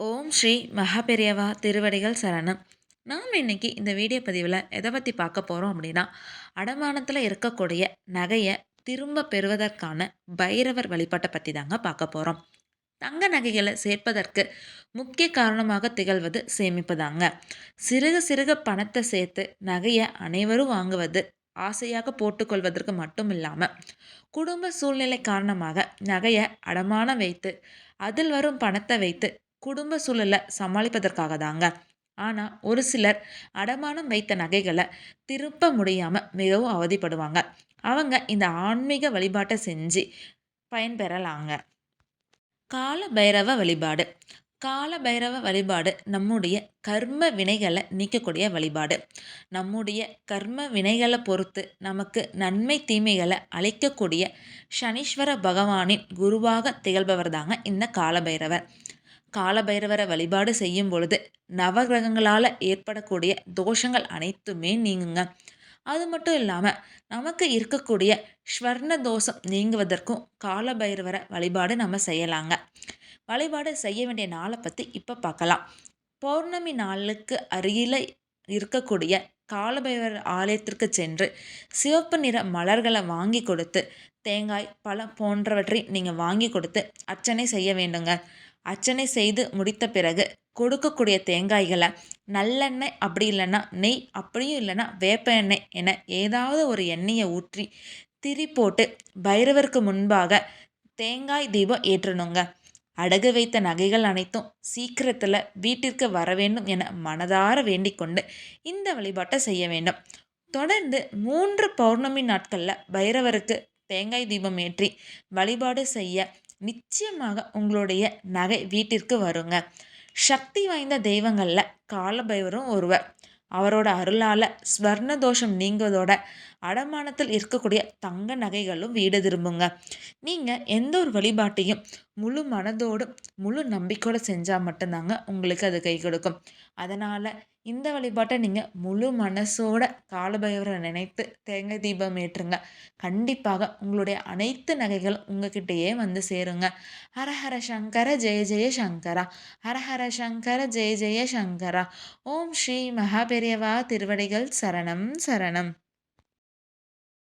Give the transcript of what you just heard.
ஓம் ஸ்ரீ மகாபெரியவா திருவடிகள் சரணம். நாம் இன்னைக்கு இந்த வீடியோ பதிவில் எதை பற்றி பார்க்க போகிறோம் அப்படின்னா அடமானத்தில் இருக்கக்கூடிய நகையை திரும்ப பெறுவதற்கான பைரவர் வழிபாட்டை பற்றி தாங்க பார்க்க போகிறோம் தங்க நகைகளை சேர்ப்பதற்கு முக்கிய காரணமாக திகழ்வது சேமிப்பு தாங்க. சிறுக சிறுக பணத்தை சேர்த்து நகையை அனைவரும் வாங்குவது ஆசையாக போட்டுக்கொள்வதற்கு மட்டும் இல்லாமல் குடும்ப சூழ்நிலை காரணமாக நகையை அடமானம் வைத்து அதில் வரும் பணத்தை வைத்து குடும்ப சூழலை சமாளிப்பதற்காக தாங்க ஆனால் ஒரு சிலர் அடமானம் வைத்த நகைகளை திருப்ப முடியாமல் மிகவும் அவதிப்படுவாங்க. அவங்க இந்த ஆன்மீக வழிபாட்டை செஞ்சு பயன்பெறலாங்க. கால பைரவ வழிபாடு. கால பைரவ வழிபாடு நம்முடைய கர்ம வினைகளை நீக்கக்கூடிய வழிபாடு. நம்முடைய கர்ம வினைகளை பொறுத்து நமக்கு நன்மை தீமைகளை அளிக்கக்கூடிய சனீஸ்வர பகவானின் குருவாக திகழ்பவர் தாங்க இந்த காலபைரவர். காலபைரவரை வழிபாடு செய்யும் பொழுது நவகிரகங்களால் ஏற்படக்கூடிய தோஷங்கள் அனைத்துமே நீங்குங்க. அது மட்டும் இல்லாமல் நமக்கு இருக்கக்கூடிய ஸ்வர்ண தோஷம் நீங்குவதற்கும் காலபைரவரை வழிபாடு நம்ம செய்யலாங்க. வழிபாடு செய்ய வேண்டிய நாளை பற்றி இப்போ பார்க்கலாம் பௌர்ணமி நாளுக்கு அருகில் இருக்கக்கூடிய காலபைரவர் ஆலயத்திற்கு சென்று சிவப்பு நிற மலர்களை வாங்கி கொடுத்து தேங்காய் பழம் போன்றவற்றை நீங்கள் வாங்கி கொடுத்து அர்ச்சனை செய்ய வேண்டுங்க. அர்ச்சனை செய்து முடித்த பிறகு கொடுக்கக்கூடிய தேங்காய்களை நல்லெண்ணெய் அப்படி இல்லைன்னா நெய் அப்படியும் இல்லைன்னா வேப்ப எண்ணெய் என ஏதாவது ஒரு எண்ணெயை ஊற்றி திரி போட்டு பைரவருக்கு முன்பாக தேங்காய் தீபம் ஏற்றணுங்க. அடகு வைத்த நகைகள் அனைத்தும் சீக்கிரத்தில் வீட்டிற்கு வர வேண்டும் என மனதார வேண்டிக்கொண்டு இந்த வழிபாட்டை செய்ய வேண்டும். தொடர்ந்து மூன்று பௌர்ணமி நாட்களில் பைரவருக்கு தேங்காய் தீபம் ஏற்றி வழிபாடு செய்ய நிச்சயமாக உங்களுடைய நகை வீட்டிற்கு வருங்க. சக்தி வாய்ந்த தெய்வங்களில் காலபைவரும் ஒருவர். அவரோட அருளால் ஸ்வர்ண தோஷம் நீங்குவதோட அடமானத்தில் இருக்கக்கூடிய தங்க நகைகளும் வீடு திரும்புங்க. நீங்கள் எந்த ஒரு வழிபாட்டையும் முழு மனதோடும் முழு நம்பிக்கையோடு செஞ்சால் மட்டும்தாங்க உங்களுக்கு அது கை கொடுக்கும். அதனால் இந்த வழிபாட்டை நீங்கள் முழு மனசோட காலபைரவரை நினைத்து தேங்காய் தீபம் ஏற்றுங்க. கண்டிப்பாக உங்களுடைய அனைத்து நகைகளும் உங்ககிட்டயே வந்து சேருங்க. ஹரஹர சங்கர ஜெய ஜெய சங்கரா. ஹரஹர சங்கர ஜெய ஜெய சங்கரா. ஓம் ஸ்ரீ மகாபெரியவா திருவடிகள் சரணம் சரணம்.